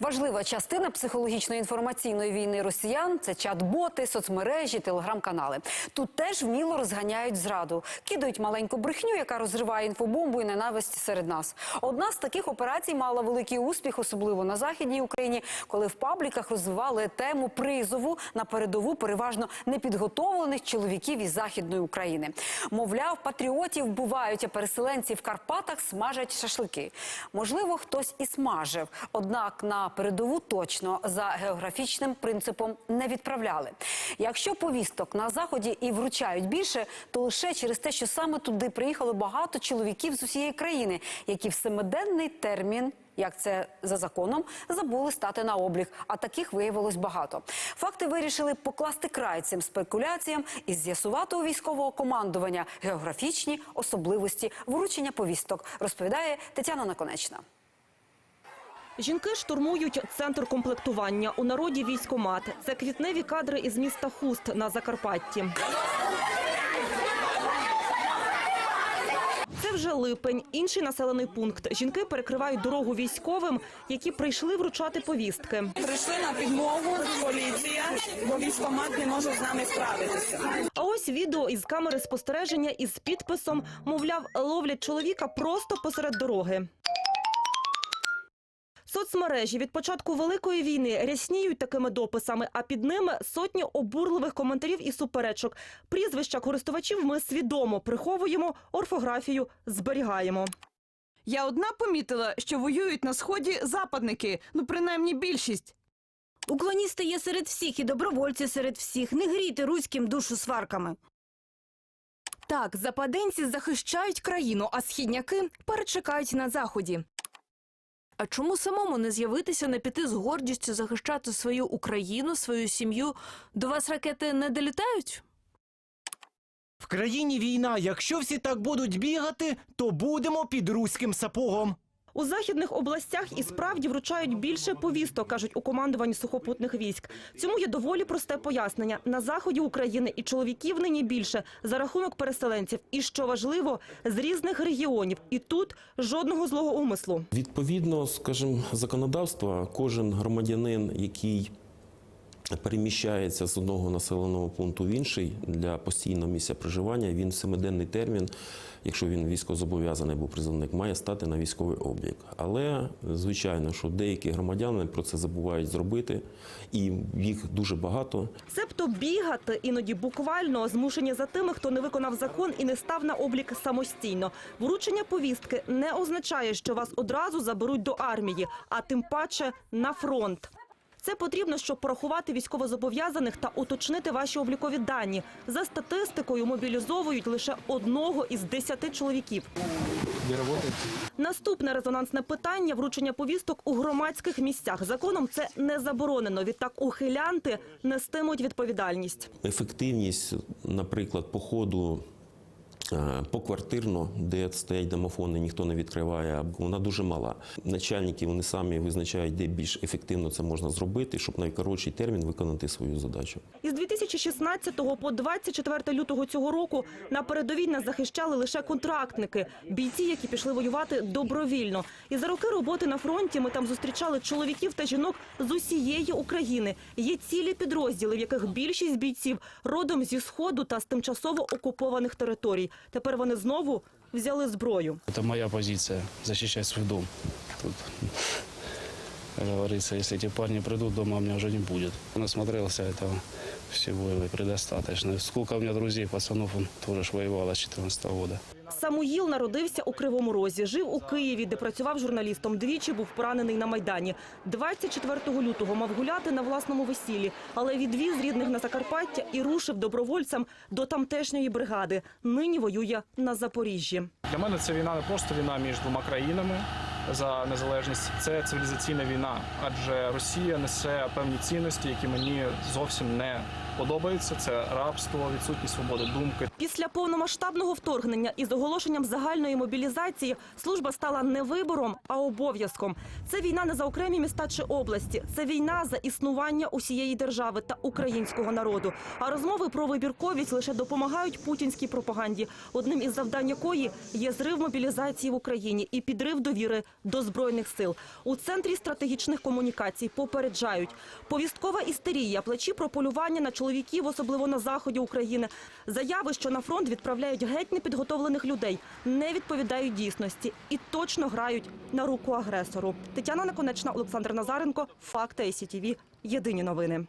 Важлива частина психологічно-інформаційної війни росіян це чат-боти, соцмережі, телеграм-канали. Тут теж вміло розганяють зраду, кидають маленьку брехню, яка розриває інфобомбу і ненависть серед нас. Одна з таких операцій мала великий успіх, особливо на західній Україні, коли в пабліках розвивали тему призову на передову переважно непідготовлених чоловіків із західної України. Мовляв, патріотів бувають, а переселенці в Карпатах смажать шашлики. Можливо, хтось і смажив, однак на передову точно за географічним принципом не відправляли. Якщо повісток на заході і вручають більше, то лише через те, що саме туди приїхало багато чоловіків з усієї країни, які в семиденний термін. Як це за законом забули стати на облік, а таких виявилось багато. Факти вирішили покласти край цим спекуляціям і з'ясувати у військового командування географічні особливості вручення повісток. Розповідає Тетяна Наконечна. Жінки штурмують центр комплектування. У народі військомат. Це квітневі кадри із міста Хуст на Закарпатті. Це вже липень, інший населений пункт. Жінки перекривають дорогу військовим, які прийшли вручати повістки. Прийшли на підмогу поліція, бо військомат не може з нами справитися. А ось відео із камери спостереження із підписом, мовляв, ловлять чоловіка просто посеред дороги. Соцмережі від початку великої війни рясніють такими дописами, а під ними сотні обурливих коментарів і суперечок. Прізвища користувачів ми свідомо приховуємо, орфографію зберігаємо. Я одна помітила, що воюють на сході западники, ну принаймні більшість. Уклоністи є серед всіх і добровольці серед всіх. Не грійте руським душу сварками. Так, западенці захищають країну, а східняки перечекають на заході. А чому самому не з'явитися, не піти з гордістю захищати свою Україну, свою сім'ю? До вас ракети не долітають? В країні війна. Якщо всі так будуть бігати, то будемо під руським сапогом. У західних областях і справді вручають більше повісток, кажуть у командуванні сухопутних військ. Цьому є доволі просте пояснення. На заході України і чоловіків нині більше за рахунок переселенців. І що важливо, з різних регіонів. І тут жодного злого умислу. Відповідно, скажімо, законодавства, кожен громадянин, який переміщається з одного населеного пункту в інший для постійного місця проживання, він семиденний термін, якщо він військовозобов'язаний або призовник, має стати на військовий облік. Але звичайно, що деякі громадяни про це забувають зробити, і їх дуже багато. Себто бігати іноді буквально змушені за тими, хто не виконав закон і не став на облік самостійно. Вручення повістки не означає, що вас одразу заберуть до армії, а тим паче на фронт. Це потрібно, щоб порахувати військовозобов'язаних та уточнити ваші облікові дані. За статистикою мобілізовують лише одного із десяти чоловіків. Наступне резонансне питання вручення повісток у громадських місцях. Законом це не заборонено. Відтак ухилянти нестимуть відповідальність. Ефективність, наприклад, походу поквартирно, де стоять домофони, ніхто не відкриває, вона дуже мала. Начальники вони самі визначають, де більш ефективно це можна зробити, щоб найкоротший термін виконати свою задачу. Із 2016 по 24 лютого цього року на передовій нас захищали лише контрактники, бійці, які пішли воювати добровільно. І за роки роботи на фронті ми там зустрічали чоловіків та жінок з усієї України. Є цілі підрозділи, в яких більшість бійців родом зі сходу та з тимчасово окупованих територій. Тепер вони знову взяли зброю. Это моя позиция – защищать свой дом. Тут, как говорится, если эти парни придут, дома у меня уже не будет. Насмотрелся этого всего и предостаточно. Сколько у меня друзей, пацанов, он тоже ж воевал с 14 года. Самуїл народився у Кривому Розі, жив у Києві, де працював журналістом. Двічі був поранений на Майдані. 24 лютого мав гуляти на власному весіллі, але відвіз рідних на Закарпаття і рушив добровольцем до тамтешньої бригади. Нині воює на Запоріжжі. Для мене це війна не просто війна між двома країнами за незалежність, це цивілізаційна війна, адже Росія несе певні цінності, які мені зовсім не подобається. Це рабство, відсутність свободи думки. Після повномасштабного вторгнення із оголошенням загальної мобілізації служба стала не вибором, а обов'язком. Це війна не за окремі міста чи області. Це війна за існування усієї держави та українського народу. А розмови про вибірковість лише допомагають путінській пропаганді, одним із завдань якої є зрив мобілізації в Україні і підрив довіри до збройних сил. У центрі стратегічних комунікацій попереджають повісткова істерія, плечі про полювання на чоловіків, особливо на заході України. Заяви, що на фронт відправляють геть непідготовлених людей, не відповідають дійсності і точно грають на руку агресору. Тетяна Наконечна, Олександр Назаренко, Факти СІТВ. Єдині новини.